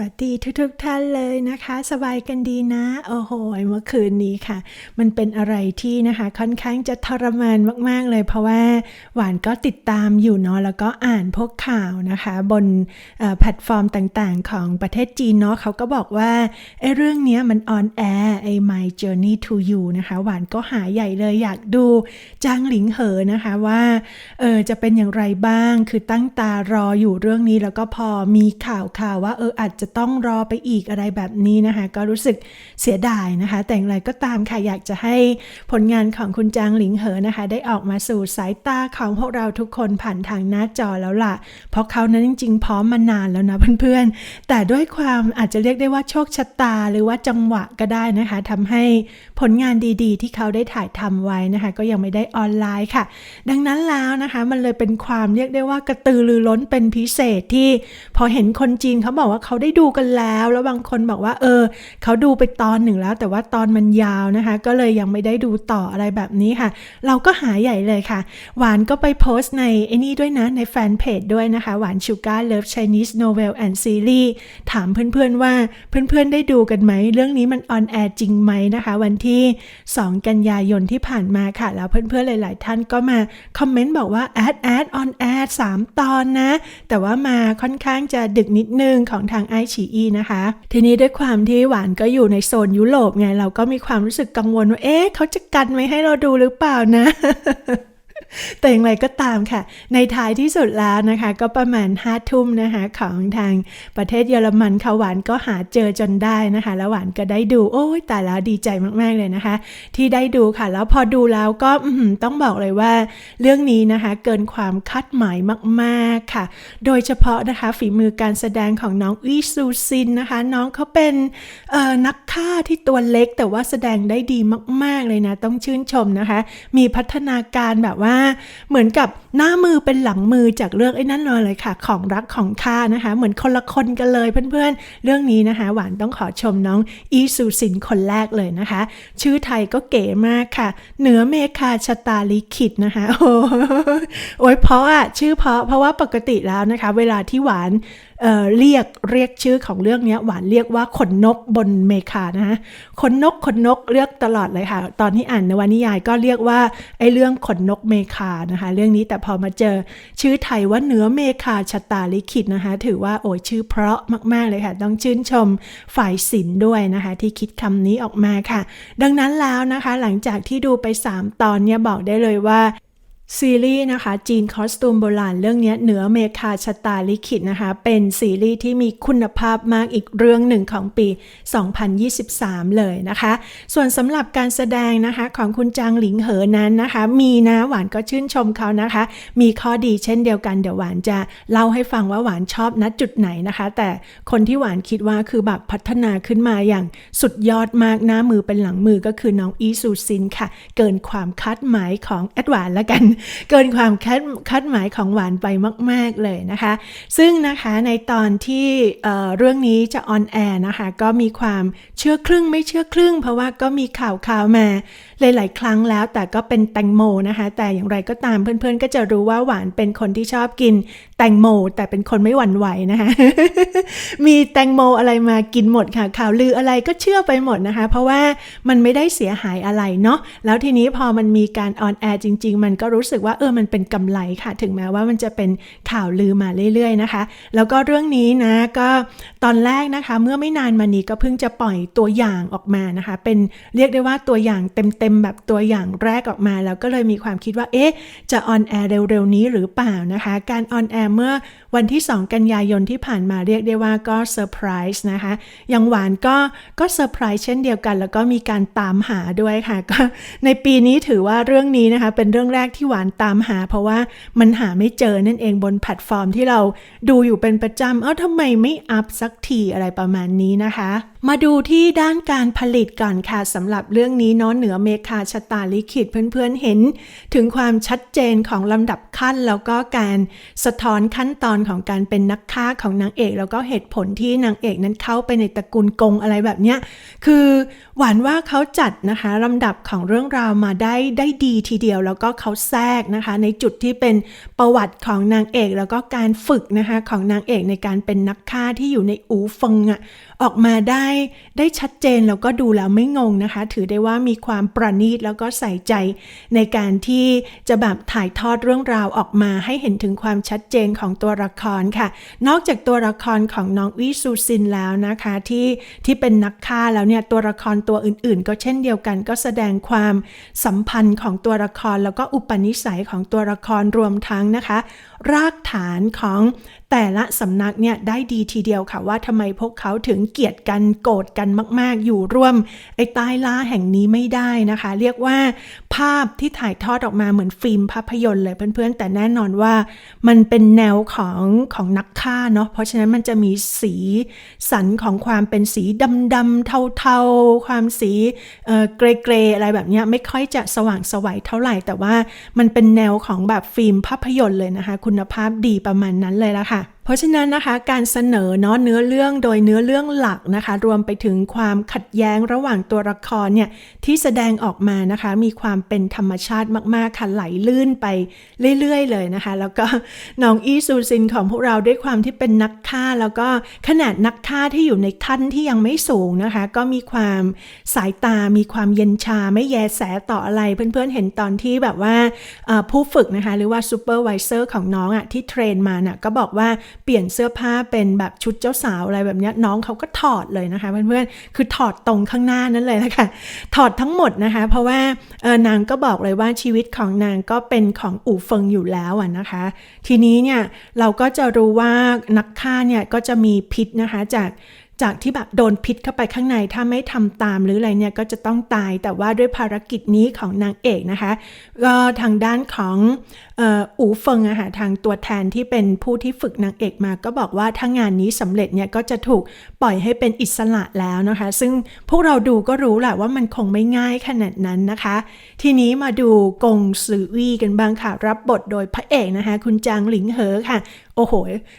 วัสดีทุกๆทท่านเลยนะคะ สบายกันดีนะ โอ้โหเมื่อคืนนี้ค่ะ มันเป็นอะไรที่นะคะค่อนข้างจะทรมานมากๆเลย เพราะว่าหวานก็ติดตามอยู่เนาะแล้วก็อ่านพวกข่าวนะคะ บนแพลตฟอร์มต่างๆ ของประเทศจีนเนาะเขาก็บอกว่าไอ้เรื่องนี้มันออนแอร์ไอ้ My Journey to You นะคะ หวานก็หาใหญ่เลยอยากดูจางหลิงเหอนะคะว่าเออจะเป็นอย่างไรบ้างคือตั้งตารออยู่เรื่องนี้แล้วก็พอมีข่าวข่าวว่าเอออาจจะต้องรอไปอีกอะไรแบบนี้นะคะ ก็รู้สึกเสียดายนะคะ แต่อย่างไรก็ตามค่ะอยากจะให้ผลงานของคุณจางหลิงเหอนะคะ ได้ออกมาสู่สายตาของพวกเราทุกคนผ่านทางหน้าจอแล้วล่ะ เพราะเขานั้นจริงๆพร้อมมานานแล้วนะเพื่อนๆ แต่ด้วยความอาจจะเรียกได้ว่าโชคชะตาหรือว่าจังหวะก็ได้นะคะทำให้ผลงานดีๆ ที่เขาได้ถ่ายทำไว้นะคะ ก็ยังไม่ได้ออนไลน์ค่ะ ดังนั้นแล้วนะคะ มันเลยเป็นความเรียกได้ว่ากระตือรือร้นเป็นพิเศษที่พอเห็นคนจีนเขาบอกว่าเขาได้ดูกันแล้ว แล้วบางคนบอกว่า เออ เขาดูไปตอนหนึ่งแล้ว แต่ว่าตอนมันยาวนะคะ ก็เลยยังไม่ได้ดูต่ออะไรแบบนี้ค่ะ เราก็หาใหญ่เลยค่ะ หวานก็ไปโพสต์ในไอ้นี่ด้วยนะ ในแฟนเพจด้วยนะคะ หวานชูการ์เลิฟ Chinese Novel and Series ถามเพื่อนๆว่าเพื่อนๆได้ดูกันไหม เรื่องนี้มันออนแอร์จริงไหมนะคะ วันที่ 2 กันยายนที่ผ่านมาค่ะ แล้วเพื่อนๆหลาย ๆ ท่านก็มาคอมเมนต์บอกว่าแอดแอดออนแอร์สามตอนนะ แต่ว่ามาค่อนข้างจะดึกนิดนึงของทางไอชีอีนะคะ ทีนี้ด้วยความที่หวานก็อยู่ในโซนยุโรปไงเราก็มีความรู้สึกกังวลว่าเอ๊ะเขาจะกันไม่ให้เราดูหรือเปล่านะ แต่อย่างไรก็ตามค่ะ ในท้ายที่สุดแล้วนะคะ ก็ประมาณห้าทุ่มนะคะของทางประเทศเยอรมันค่ะหวานก็หาเจอจนได้นะคะ แล้วหวานก็ได้ดู โอ้ยแต่แล้วดีใจมากๆเลยนะคะ ที่ได้ดูค่ะ แล้วพอดูแล้วก็ต้องบอกเลยว่า เรื่องนี้นะคะ เกินความคาดหมายมากๆค่ะ โดยเฉพาะนะคะ ฝีมือการแสดงของน้องอีซูซินนะคะ น้องเขาเป็นนักฆ่าที่ตัวเล็กแต่ว่าแสดงได้ดีมาก ๆเลยนะ ต้องชื่นชมนะคะ มีพัฒนาการแบบว่าเหมือนกับ หน้ามือเป็นหลังมือจากเรื่องไอ้นั่นเลยค่ะ ของรักของข้านะคะ เหมือนคนละคนกันเลยเพื่อนๆ เรื่องนี้นะคะ หวานต้องขอชมน้องอีซูซินคนแรกเลยนะคะ ชื่อไทยก็เก๋มากค่ะ เหนือเมฆาชะตาลิขิตนะคะ โอ้โอ้ยเพราะอะชื่อเพราะเพราะว่าปกติแล้วนะคะ เวลาที่หวานเอ่อเรียกเรียกชื่อของเรื่องนี้หวานเรียกว่าขนนกบนเมฆานะคะขนนกขนนกเรียกตลอดเลยค่ะ ตอนที่อ่านนวนิยายก็เรียกว่าไอ้เรื่องขนนกเมฆานะคะ เรื่องนี้แต่พอมาเจอชื่อไทยว่าเหนือเมฆาชะตาลิขิตนะคะ ถือว่าโอ้ยชื่อเพราะมาก ๆ เลยค่ะ ต้องชื่นชมฝ่ายศิลป์ด้วยนะคะ ที่คิดคำนี้ออกมาค่ะ ดังนั้นแล้วนะคะ หลังจากที่ดูไป 3 ตอนเนี่ยบอกได้เลยว่า ซีรีส์นะคะจีนคอสตูมโบราณเรื่องนี้เหนือเมคาชะตาลิขิตนะคะ เป็นซีรีส์ที่มีคุณภาพมากอีกเรื่องหนึ่งของปี 2023 เลยนะคะ ส่วนสำหรับการแสดงนะคะของคุณจางหลิงเหอนั้นนะคะ มีนะหวานก็ชื่นชมเขานะคะ มีข้อดีเช่นเดียวกันเดี๋ยวหวานจะเล่าให้ฟังว่าหวานชอบณจุดไหนนะคะ แต่คนที่หวานคิดว่าคือแบบพัฒนาขึ้นมาอย่างสุดยอดมากหน้ามือเป็นหลังมือก็คือน้องอีซูซินค่ะ เกินความคาดหมายของแอดหวานละกันเกินความคาดคาดหมายของหวานไปมาก ๆ เลยนะคะ ซึ่งนะคะในตอนที่เเรื่องนี้จะออนแอร์นะคะ ก็มีความเชื่อครึ่งไม่เชื่อครึ่ง เพราะว่าก็มีข่าวข่าวมา หลาย ๆ ครั้งแล้วแต่ก็เป็นแตงโมนะคะ แต่อย่างไรก็ตามเพื่อนๆ ก็จะรู้ว่าหวานเป็นคนที่ชอบกินแตงโม แต่เป็นคนไม่หวั่นไหวนะคะ มีแตงโมอะไรมากินหมดค่ะ ข่าวลืออะไรก็เชื่อไปหมดนะคะ เพราะว่ามันไม่ได้เสียหายอะไรเนาะแล้วทีนี้พอมันมีการออนแอร์จริง ๆ มันก็รู้สึกว่าเออมันเป็นกำไรค่ะ ถึงแม้ว่ามันจะเป็นข่าวลือมาเรื่อย ๆ นะคะ แล้วก็เรื่องนี้นะก็ตอนแรกนะคะ เมื่อไม่นานมานี้ก็เพิ่งจะปล่อยตัวอย่างออกมานะคะ เป็นเรียกได้ว่าตัวอย่างเต็มๆแบบตัวอย่างแรกออกมา แล้วก็เลยมีความคิดว่า เอ๊ะ จะออนแอร์เร็วๆ นี้หรือเปล่านะคะ การออนแอร์เมื่อวันที่ 2 กันยายนที่ผ่านมาเรียกได้ว่าก็เซอร์ไพรส์นะคะย่างหวานก็ก็เซอร์ไพรส์เช่นเดียวกัน แล้วก็มีการตามหาด้วยค่ะ ก็ในปีนี้ถือว่าเรื่องนี้นะคะ เป็นเรื่องแรกที่หวานตามหา เพราะว่ามันหาไม่เจอนั่นเองบนแพลตฟอร์มที่เราดูอยู่เป็นประจำ เอ้าทำไมไม่อัพสักทีอะไรประมาณนี้นะคะ มาดูที่ด้านการผลิตก่อนค่ะสำหรับเรื่องนี้เนาะเหนือเมคาชะตาลิขิตเพื่อนๆเห็น ถึงความชัดเจนของลำดับขั้น แล้วก็การสะท้อนขั้นตอนของการเป็นนักฆ่าของนางเอก แล้วก็เหตุผลที่นางเอกนั้นเข้าไปในตระกูลกงอะไรแบบเนี้ยคือหวานว่าเขาจัดนะคะลำดับของเรื่องราวมาได้ได้ดีทีเดียว แล้วก็เขาแทรกนะคะ ในจุดที่เป็นประวัติของนางเอก แล้วก็การฝึกนะคะของนางเอกในการเป็นนักฆ่าที่อยู่ในอูฟงอะออกมาได้ได้ชัดเจนแล้วก็ดูแล้วไม่งงนะคะ ถือได้ว่ามีความประณีตแล้วก็ใส่ใจ ในการที่จะแบบถ่ายทอดเรื่องราวออกมาให้เห็นถึงความชัดเจนของตัวละครค่ะ นอกจากตัวละครของน้องวิซูซินแล้วนะคะที่ที่เป็นนักฆ่าแล้วเนี่ยตัวละครตัวอื่นๆ ก็เช่นเดียวกัน ก็แสดงความสัมพันธ์ของตัวละคร แล้วก็อุปนิสัยของตัวละครรวมทั้งนะคะ รากฐานของ แต่ละสำนักเนี่ยได้ดีทีเดียวค่ะว่าทำไมพวกเขาถึงเกลียดกันโกรธกันมาก ๆ อยู่ร่วมไอ้ใต้ล่าแห่งนี้ไม่ได้นะคะ เรียกว่า ภาพที่ถ่ายทอดออกมาเหมือนฟิล์มภาพยนตร์เลยเพื่อนๆ แต่แน่นอนว่ามันเป็นแนวของของนักฆ่าเนาะเพราะฉะนั้นมันจะมีสีสันของความเป็นสีดำๆเทาๆ ความสีเออเกรย์ๆอะไรแบบเนี้ยไม่ค่อยจะสว่างสวัยเท่าไหร่ แต่ว่ามันเป็นแนวของแบบฟิล์มภาพยนตร์เลยนะคะ คุณภาพดีประมาณนั้นเลยละค่ะ Yeah. เพราะฉะนั้นนะคะการเสนอเนาะเนื้อเรื่องโดยเนื้อเรื่องหลักนะคะ รวมไปถึงความขัดแย้งระหว่างตัวละครเนี่ยที่แสดงออกมานะคะ มีความเป็นธรรมชาติมากๆค่ะไหลลื่นไปเรื่อย ๆ เลยนะคะ แล้วก็น้องอีซูซินของพวกเราด้วยความที่เป็นนักฆ่า แล้วก็ขนาดนักฆ่าที่อยู่ในขั้นที่ยังไม่สูงนะคะ ก็มีความสายตา มีความเย็นชาไม่แยแสต่ออะไรเพื่อนๆเห็นตอนที่แบบว่าผู้ฝึกนะคะ หรือว่าซูเปอร์วิเซอร์ของน้องอะ่ะที่เทรนมาน่ะก็บอกว่าเปลี่ยนเสื้อผ้าเป็นแบบชุดเจ้าสาวอะไรแบบนี้น้องเขาก็ถอดเลยนะคะเพื่อนๆคือถอดตรงข้างหน้านั่นเลยนะคะถอดทั้งหมดนะคะ เพราะว่าเออนางก็บอกเลยว่าชีวิตของนางก็เป็นของอู่เฟิงอยู่แล้วอะนะคะ ทีนี้เนี่ยเราก็จะรู้ว่านักฆ่าเนี่ยก็จะมีพิษนะคะจาก จากที่แบบโดนพิษเข้าไปข้างในถ้าไม่ทำตามหรืออะไรเนี่ยก็จะต้องตายแต่ว่าด้วยภารกิจนี้ของนางเอกนะคะก็ทางด้านของอออูเฟิงอะค่ะทางตัวแทนที่เป็นผู้ที่ฝึกนางเอกมา ก็บอกว่าถ้างานนี้สำเร็จเนี่ยก็จะถูกปล่อยให้เป็นอิสระแล้วนะคะ ซึ่งพวกเราดูก็รู้แหละว่ามันคงไม่ง่ายขนาดนั้นนะคะ ทีนี้มาดูกงซือวี่กันบ้างค่ะ รับบทโดยพระเอกนะคะ คุณจางหลิงเหอค่ะโอ้โห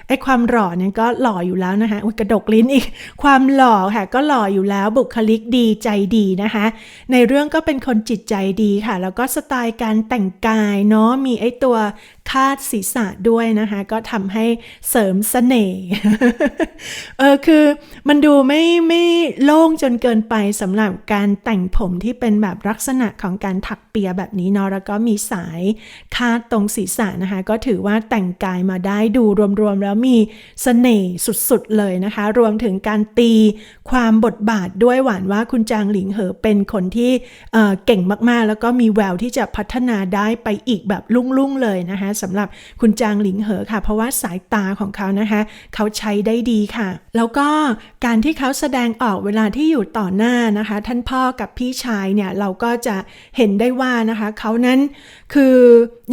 ไอความหล่อเนี่ยก็หล่ออยู่แล้วนะคะกระดกลิ้นอีก ความหล่อค่ะก็หล่ออยู่แล้วบุคลิกดีใจดีนะคะ ในเรื่องก็เป็นคนจิตใจดีค่ะ แล้วก็สไตล์การแต่งกายเนาะมีไอตัวคาดศีรษะด้วยนะคะ ก็ทำให้เสริมเสน่ห์เออคือมันดูไม่ไม่โล่งจนเกินไปสำหรับการแต่งผมที่เป็นแบบลักษณะของการถักเปียแบบนี้เนาะแล้วก็มีสายคาดตรงศีรษะนะคะ ก็ถือว่าแต่งกายมาได้ดูรวมๆแล้วมีเสน่ห์สุดๆเลยนะคะ รวมถึงการตีความบทบาทด้วยหวานว่าคุณจางหลิงเหอเป็นคนที่เออเก่งมากๆ แล้วก็มีแววที่จะพัฒนาได้ไปอีกแบบลุ่งๆเลยนะคะสำหรับคุณจางหลิงเหอค่ะ เพราะว่าสายตาของเขานะคะ เขาใช้ได้ดีค่ะ แล้วก็การที่เขาแสดงออกเวลาที่อยู่ต่อหน้านะคะ ท่านพ่อกับพี่ชายเนี่ยเราก็จะเห็นได้ว่านะคะเขานั้นคือ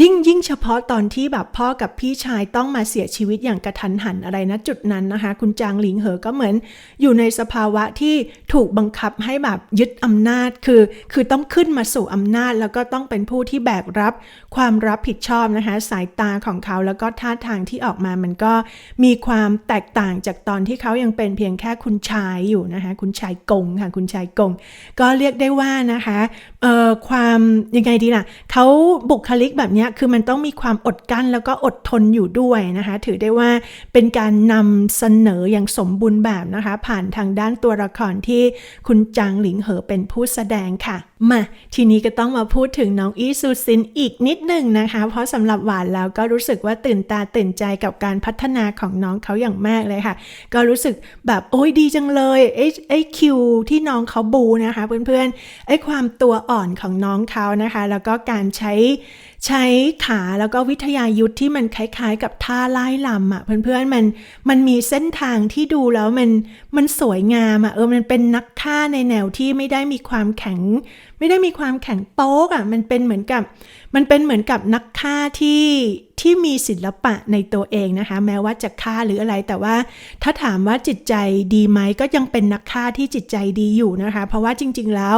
ยิ่งยิ่งเฉพาะตอนที่แบบพ่อกับพี่ชายต้องมาเสียชีวิตอย่างกระทันหันอะไรนะจุดนั้นนะคะ คุณจางหลิงเหอก็เหมือน อยู่ในสภาวะที่ถูกบังคับให้แบบยึดอำนาจคือ คือต้องขึ้นมาสู่อำนาจแล้วก็ต้องเป็นผู้ที่แบกรับความรับผิดชอบนะคะสายตาของเขาแล้วก็ท่าทางที่ออกมามันก็มีความแตกต่างจากตอนที่เขายังเป็นเพียงแค่คุณชายอยู่นะคะคุณชายกงค่ะคุณชายกง ก็เรียกได้ว่านะคะเอ่อความยังไงดีล่ะเขาบุคลิกแบบเนี้ยคือมันต้องมีความอดกลั้นแล้วก็อดทนอยู่ด้วยนะคะถือได้ว่าเป็นการนำเสนออย่างสมบูรณ์แบบนะคะ ผ่านทางด้านตัวละครที่คุณจางหลิงเหอเป็นผู้แสดงค่ะ มาทีนี้ก็ต้องมาพูดถึงน้องอีซูซินอีกนิดหนึ่งนะคะ เพราะสำหรับหวานแล้วก็รู้สึกว่าตื่นตาตื่นใจกับการพัฒนาของน้องเขาอย่างมากเลยค่ะ ก็รู้สึกแบบโอ้ยดีจังเลยไอ้ไอ้คิวที่น้องเขาบูนะคะเพื่อนๆไอ้ความตัวอ่อนของน้องเขานะคะ แล้วก็การใช้ใช้ขาแล้วก็วิทยายุทธ์ที่มันคล้ายๆ กับท่าไล่ลำอะเพื่อนๆมันมันมีเส้นทางที่ดูแล้วมันมันสวยงามอะเออมันเป็นนักฆ่าในแนวที่ไม่ได้มีความแข็ง ไม่ได้มีความแข็งโป๊กอะมันเป็นเหมือนกับ มันเป็นเหมือนกับนักฆ่าที่ที่มีศิลปะในตัวเองนะคะ แม้ว่าจะฆ่าหรืออะไร แต่ว่าถ้าถามว่าจิตใจดีไหมก็ยังเป็นนักฆ่าที่จิตใจดีอยู่นะคะ เพราะว่าจริง ๆ แล้ว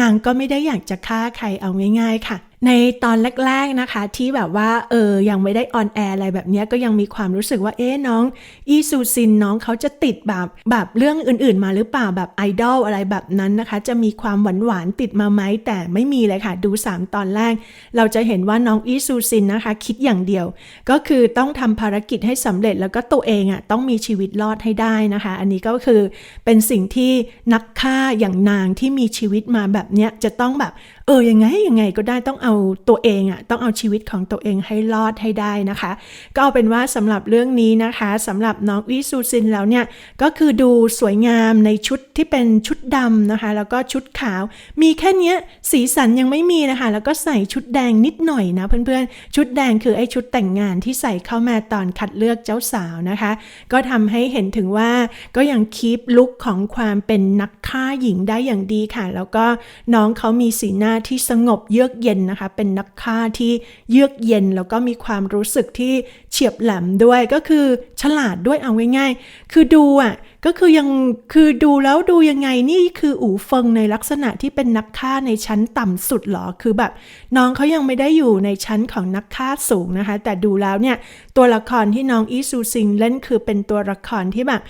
นางก็ไม่ได้อยากจะฆ่าใครเอาง่าย ๆ ค่ะในตอนแรกๆนะคะที่แบบว่าเออยังไม่ได้ออนแอร์อะไรแบบนี้ก็ยังมีความรู้สึกว่าเอ๊ะน้องอีซูซินน้องเขาจะติดแบบแบบเรื่องอื่นๆมาหรือเปล่าแบบไอดอลอะไรแบบนั้นนะคะ จะมีความหวานๆติดมาไหมไม่แต่ไม่มีเลยค่ะ ดู 3 ตอนแรก เราจะเห็นว่าน้องอีซูซินนะคะ คิดอย่างเดียว ก็คือต้องทำภารกิจให้สำเร็จแล้วก็ตัวเองอะต้องมีชีวิตรอดให้ได้นะคะ อันนี้ก็คือเป็นสิ่งที่นักฆ่าอย่างนางที่มีชีวิตมาแบบเนี้ยจะต้องแบบ ออยังไงยังไงก็ได้ต้องเอาตัวเองอะ่ะต้องเอาชีวิตของตัวเองให้รอดให้ได้นะคะ ก็เอาเป็นว่าสำหรับเรื่องนี้นะคะสำหรับน้องอีซูซินแล้วเนี่ยก็คือดูสวยงามในชุดที่เป็นชุดดำนะคะ แล้วก็ชุดขาว มีแค่เนี้ยสีสันยังไม่มีนะคะ แล้วก็ใส่ชุดแดงนิดหน่อยนะเพื่อนๆ ชุดแดงคือไอ้ชุดแต่งงานที่ใส่เข้ามาตอนคัดเลือกเจ้าสาวนะคะ ก็ทำให้เห็นถึงว่าก็ยังคีปลุคของความเป็นนักฆ่าหญิงได้อย่างดีค่ะ แล้วก็น้องเขามีสีหน้าที่สงบเยือกเย็นนะคะ เป็นนักฆ่าที่เยือกเย็น แล้วก็มีความรู้สึกที่เฉียบแหลมด้วยก็คือฉลาดด้วยเอาง่ายๆคือดูอะก็คือยังคือดูแล้วดูยังไงนี่คืออู่เฟิงในลักษณะที่เป็นนักฆ่าในชั้นต่ำสุดเหรอคือแบบ น้องเขายังไม่ได้อยู่ในชั้นของนักฆ่าสูงนะคะ แต่ดูแล้วเนี่ยตัวละครที่น้องอีซูซิงเล่นคือเป็นตัวละครที่แบบ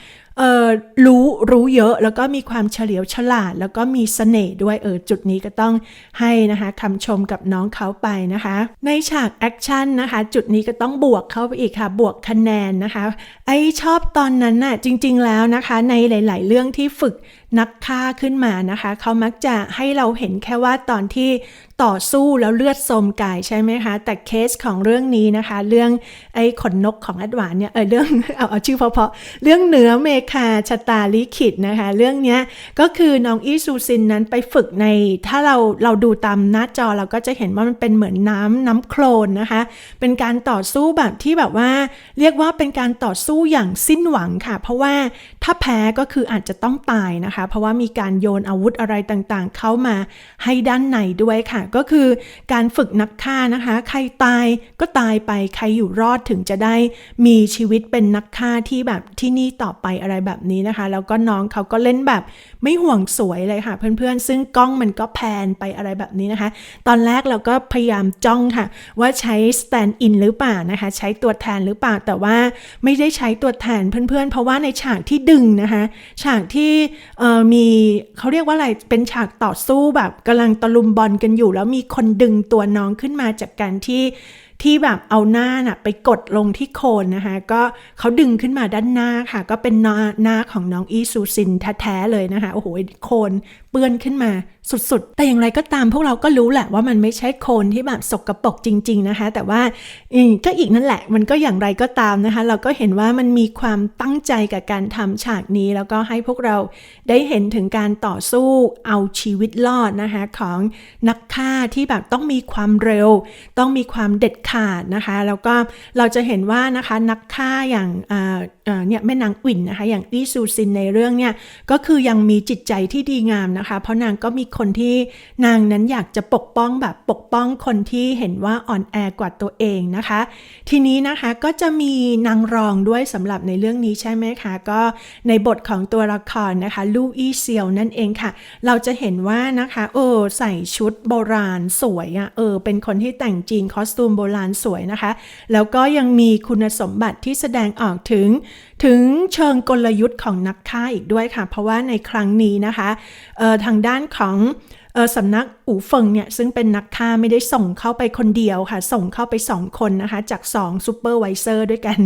เออรู้รู้เยอะแล้วก็มีความเฉลียวฉลาด แล้วก็มีเสน่ห์ด้วยเออจุดนี้ก็ต้องให้นะคะคำชมกับน้องเขาไปนะคะ ในฉากแอคชั่นนะคะ จุดนี้ก็ต้องบวกเข้าไปอีกค่ะ บวกคะแนนนะคะ ไอชอบตอนนั้นน่ะจริง ๆแล้วนะคะ ในหลาย ๆ เรื่องที่ฝึก นักฆ่าขึ้นมานะคะ เขามักจะให้เราเห็นแค่ว่าตอนที่ต่อสู้แล้วเลือดโสมกายใช่ไหมคะ แต่เคสของเรื่องนี้นะคะ เรื่องไอ้ขนนกของอัดหวานเนี่ยเออเรื่องเอาเอาชื่อเพาะๆเรื่องเหนือเมคาชะตาลิขิตนะคะ เรื่องเนี้ยก็คือน้องอีซูซินนั้นไปฝึกในถ้าเราเราดูตามหน้าจอเราก็จะเห็นว่ามันเป็นเหมือนน้ำน้ำโคลนนะคะ เป็นการต่อสู้แบบที่แบบว่า เรียกว่าเป็นการต่อสู้อย่างสิ้นหวังค่ะ เพราะว่าถ้าแพ้ก็คืออาจจะต้องตายนะคะเพราะว่ามีการโยนอาวุธอะไรต่างๆ เข้ามาให้ด้านในด้วยค่ะ ก็คือการฝึกนักฆ่านะคะ ใครตายก็ตายไปใครอยู่รอดถึงจะได้มีชีวิตเป็นนักฆ่าที่แบบที่นี่ต่อไปอะไรแบบนี้นะคะ แล้วก็น้องเขาก็เล่นแบบไม่ห่วงสวยเลยค่ะ เพื่อนๆ ซึ่งกล้องมันก็แพนไปอะไรแบบนี้นะคะ ตอนแรกเราก็พยายามจ้องค่ะ ว่าใช้ stand in หรือเปล่านะคะ ใช้ตัวแทนหรือเปล่าแต่ว่าไม่ได้ใช้ตัวแทนเพื่อนๆ เพราะว่าในฉากที่ดึงนะคะ ฉากที่เอมีเขาเรียกว่าอะไรเป็นฉากต่อสู้แบบกำลังตะลุมบอลกันอยู่ แล้วมีคนดึงตัวน้องขึ้นมาจากการที่ที่แบบเอาหน้าน่ะไปกดลงที่โคนนะคะ ก็เขาดึงขึ้นมาด้านหน้าค่ะ ก็เป็นหน้าหน้าของน้องอีซูซินแท้ๆเลยนะคะ โอ้โหโคนเปื้อนขึ้นมาสุดๆ แต่อย่างไรก็ตามพวกเราก็รู้แหละว่ามันไม่ใช่โคลนที่แบบสกรปรกจริง ๆนะคะ แต่ว่าก็อีกนั่นแหละมันก็อย่างไรก็ตามนะคะ เราก็เห็นว่ามันมีความตั้งใจกับการทำฉากนี้ แล้วก็ให้พวกเราได้เห็นถึงการต่อสู้เอาชีวิตรอดนะคะของนักฆ่าที่แบบต้องมีความเร็ว ต้องมีความเด็ดขาดนะคะ แล้วก็เราจะเห็นว่านะคะนักฆ่าอย่างเนี่ยแม่นางอุ่นนะคะอย่างอีซูซินในเรื่องเนี่ยก็คือยังมีจิตใจที่ดีงามนะคะ เพราะนางก็มีคนที่นางนั้นอยากจะปกป้องแบบปกป้องคนที่เห็นว่าอ่อนแอกว่าตัวเองนะคะ ทีนี้นะคะก็จะมีนางรองด้วยสำหรับในเรื่องนี้ใช่ไหมคะ ก็ในบทของตัวละครนะคะลูอี้เซียวนั่นเองค่ะ เราจะเห็นว่านะคะเออใส่ชุดโบราณสวยอะ่ะเออเป็นคนที่แต่งจีนคอสตูมโบราณสวยนะคะ แล้วก็ยังมีคุณสมบัติที่แสดงออกถึงถึงเชิงกลยุทธ์ของนักฆ่าอีกด้วยค่ะ เพราะว่าในครั้งนี้นะคะเทางด้านของออสำนักอู่เฟิงเนี่ยซึ่งเป็นนักฆ่าไม่ได้ส่งเข้าไปคนเดียวค่ะ ส่งเข้าไป 2 คนนะคะ จาก2ซูเปอร์วิเซอร์ด้วยกัน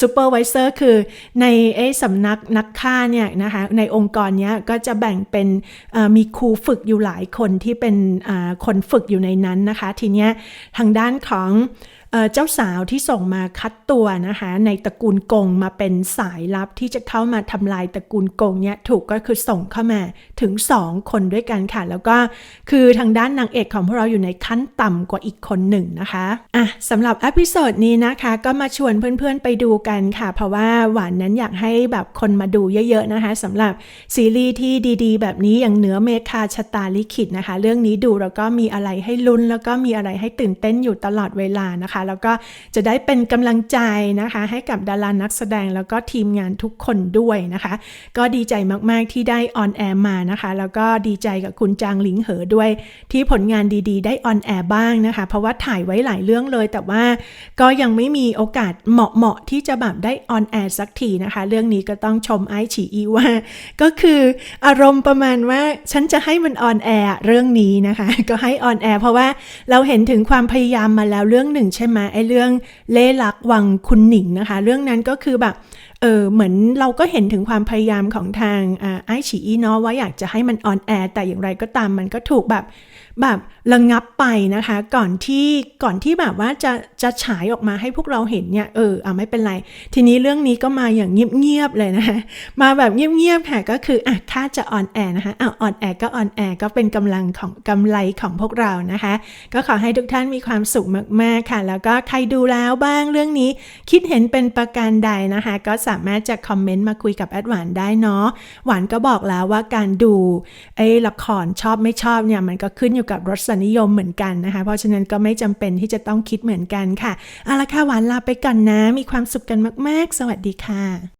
ซูเปอร์วิเซอร์คือในไอ้สำนักนักฆ่าเนี่ยนะคะในองค์กรเนี้ยก็จะแบ่งเป็นมีครูฝึกอยู่หลายคนที่เป็นคนฝึกอยู่ในนั้นนะคะ ทีเนี้ยทางด้านของ เจ้าสาวที่ส่งมาคัดตัวนะคะในตระกูลกงมาเป็นสายลับที่จะเข้ามาทำลายตระกูลกงเนี่ยถูกก็คือส่งเข้ามาถึง 2 คนด้วยกันค่ะ แล้วก็คือทางด้านนางเอกของพวกเราอยู่ในขั้นต่ำกว่าอีกคนหนึ่งนะคะอะสำหรับอพิโซดนี้นะคะ ก็มาชวนเพื่อนๆไปดูกันค่ะ เพราะว่าหวานนั้นอยากให้แบบคนมาดูเยอะ ๆนะคะสำหรับซีรีส์ที่ดีๆ แบบนี้อย่างเหนือเมคาชะตาลิขิตนะคะ เรื่องนี้ดูแล้วก็มีอะไรให้ลุ้นแล้วก็มีอะไรให้ตื่นเต้นอยู่ตลอดเวลานะคะแล้วก็จะได้เป็นกำลังใจนะคะ ให้กับดารานักแสดงแล้วก็ทีมงานทุกคนด้วยนะคะ ก็ดีใจมาก ๆ ที่ได้ออนแอร์มานะคะ แล้วก็ดีใจกับคุณจางหลิงเหอด้วย ที่ผลงานดีๆ ได้ออนแอร์บ้างนะคะ เพราะว่าถ่ายไว้หลายเรื่องเลย แต่ว่าก็ยังไม่มีโอกาสเหมาะๆที่จะแบบได้ออนแอร์สักทีนะคะ เรื่องนี้ก็ต้องชมไอฉีอีว่า ก็คืออารมณ์ประมาณว่าฉันจะให้มันออนแอร์เรื่องนี้นะคะ ก็ให้ออนแอร์เพราะว่าเราเห็นถึงความพยายามมาแล้วเรื่องหนึ่งใช่ช่ไหมไอ้เรื่องเล่ลักวังคุณหนิงนะคะ เรื่องนั้นก็คือแบบ เออเหมือนเราก็เห็นถึงความพยายามของทางไอฉีอีเนาะว่าอยากจะให้มันออนแอร์แต่อย่างไรก็ตามมันก็ถูกแบบแบบระงับไปนะคะ ก่อนที่ก่อนที่แบบว่าจะจะฉายออกมาให้พวกเราเห็นเนี่ยเออเอะไม่เป็นไร ทีนี้เรื่องนี้ก็มาอย่างเงียบๆเลยนะคะมาแบบเงียบๆค่ะก็คืออะถ้าจะออนแอร์นะคะอะออนแอร์ก็ออนแอร์ก็เป็นกำลังของกำไรของพวกเรานะคะ ก็ขอให้ทุกท่านมีความสุขมากๆค่ะ แล้วก็ใครดูแล้วบ้างเรื่องนี้คิดเห็นเป็นประการใดนะคะ ก็สามารถจะคอมเมนต์มาคุยกับแอดหวานได้เนาะหวานก็บอกแล้วว่าการดูไอ้ละครชอบไม่ชอบเนี่ยมันก็ขึ้นอยู่กับรสนิยมเหมือนกันนะคะ เพราะฉะนั้นก็ไม่จำเป็นที่จะต้องคิดเหมือนกันค่ะเอาละค่ะหวานลาไปก่อนนะมีความสุขกันมาก ๆ สวัสดีค่ะ